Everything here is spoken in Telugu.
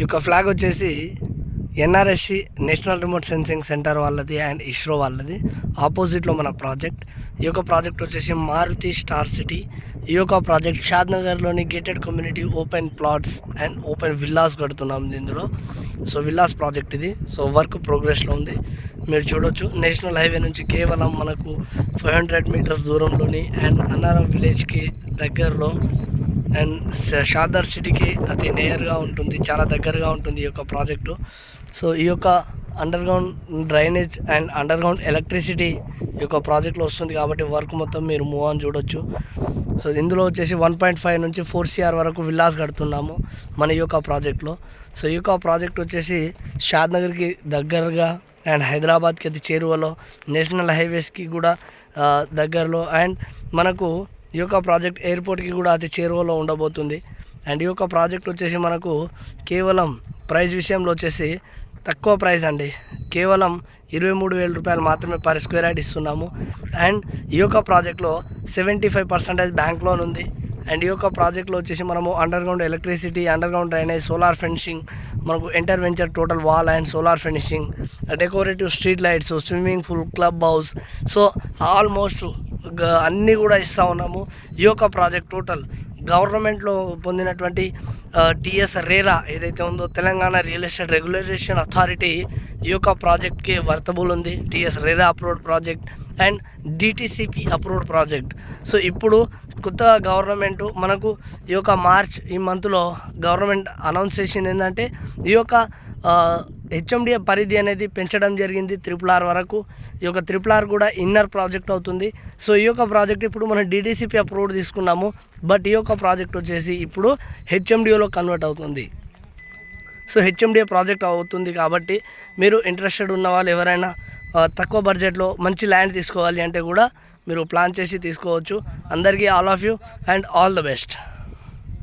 యొక్క ఫ్లాగ్ వచ్చేసి NRSC national remote sensing centre వాళ్ళది అండ్ ఇస్రో వాళ్ళది. ఆపోజిట్లో మన ప్రాజెక్ట్. ఈ యొక్క ప్రాజెక్ట్ వచ్చేసి మారుతి స్టార్ సిటీ. ఈ యొక్క ప్రాజెక్ట్ షాద్ నగర్లోని gated community open plots and open villas కడుతున్నాం ఇందులో. సో విల్లాస్ ప్రాజెక్ట్ ఇది. సో వర్క్ ప్రోగ్రెస్లో ఉంది. మీరు చూడొచ్చు. నేషనల్ హైవే నుంచి కేవలం మనకు ఫైవ్ హండ్రెడ్ మీటర్స్ దూరంలోని అండ్ అన్నారం విలేజ్కి దగ్గరలో అండ్ ష- షాదర్ సిటీకి అతి నేయర్గా ఉంటుంది చాలా దగ్గరగా ఉంటుంది ఈ యొక్క ప్రాజెక్టు. సో ఈ యొక్క underground drainage and underground electricity ఈ యొక్క ప్రాజెక్ట్లో వస్తుంది కాబట్టి వర్క్ మొత్తం మీరు మూవ్ ఆన్ చూడొచ్చు. సో ఇందులో వచ్చేసి వన్ పాయింట్ ఫైవ్ నుంచి ఫోర్ సిఆర్ వరకు విల్లాస్ కడుతున్నాము మన ఈ యొక్క ప్రాజెక్ట్లో. సో ఈ యొక్క ప్రాజెక్ట్ వచ్చేసి షాద్ నగర్కి దగ్గరగా అండ్ హైదరాబాద్కి అది చేరువలో నేషనల్ హైవేస్కి కూడా దగ్గరలో అండ్ మనకు ఈ యొక్క ప్రాజెక్ట్ ఎయిర్పోర్ట్కి కూడా అతి చేరువలో ఉండబోతుంది. అండ్ ఈ యొక్క ప్రాజెక్ట్ వచ్చేసి మనకు కేవలం ప్రైస్ విషయంలో వచ్చేసి తక్కువ ప్రైస్ అండి. కేవలం ఇరవై మూడు వేల రూపాయలు మాత్రమే పర్ స్క్వేర్ యార్డ్ ఇస్తున్నాము. అండ్ ఈ యొక్క ప్రాజెక్ట్లో seventy five percentage bank loan ఉంది. అండ్ ఈ యొక్క ప్రాజెక్ట్లో వచ్చేసి మనము underground electricity underground drainage solar fencing మనకు ఇంటర్వెంచర్ total wall and solar finishing decorative street lights swimming pool club house. So almost అన్నీ కూడా ఇస్తూ ఉన్నాము. ఈ యొక్క ప్రాజెక్ట్ టోటల్ గవర్నమెంట్లో పొందినటువంటి టిఎస్ రేరా ఏదైతే ఉందో Telangana real estate regulation authority ఈ యొక్క ప్రాజెక్ట్కి వర్తబుల్ ఉంది. TS RERA approved project and DTCP approved project. So ఇప్పుడు కొత్తగా గవర్నమెంట్ మనకు ఈ యొక్క మార్చ్ ఈ మంత్లో గవర్నమెంట్ అనౌన్స్ చేసింది ఏంటంటే ఈ యొక్క హెచ్ఎండిఏ పరిధి అనేది పెంచడం జరిగింది త్రిపుల్ ఆర్ వరకు. ఈ యొక్క త్రిపుల్ ఆర్ కూడా ఇన్నర్ ప్రాజెక్ట్ అవుతుంది. సో ఈ యొక్క ప్రాజెక్ట్ ఇప్పుడు మనం డీడీసీపీ అప్రూవ్డ్ తీసుకున్నాము. బట్ ఈ యొక్క ప్రాజెక్ట్ వచ్చేసి ఇప్పుడు హెచ్ఎండిఓలో కన్వర్ట్ అవుతుంది. సో హెచ్ఎండిఏ ప్రాజెక్ట్ అవుతుంది కాబట్టి మీరు ఇంట్రెస్టెడ్ ఉన్న వాళ్ళు ఎవరైనా తక్కువ బడ్జెట్లో మంచి ల్యాండ్ తీసుకోవాలి అంటే కూడా మీరు ప్లాన్ చేసి తీసుకోవచ్చు. అందరికీ all of you and all the best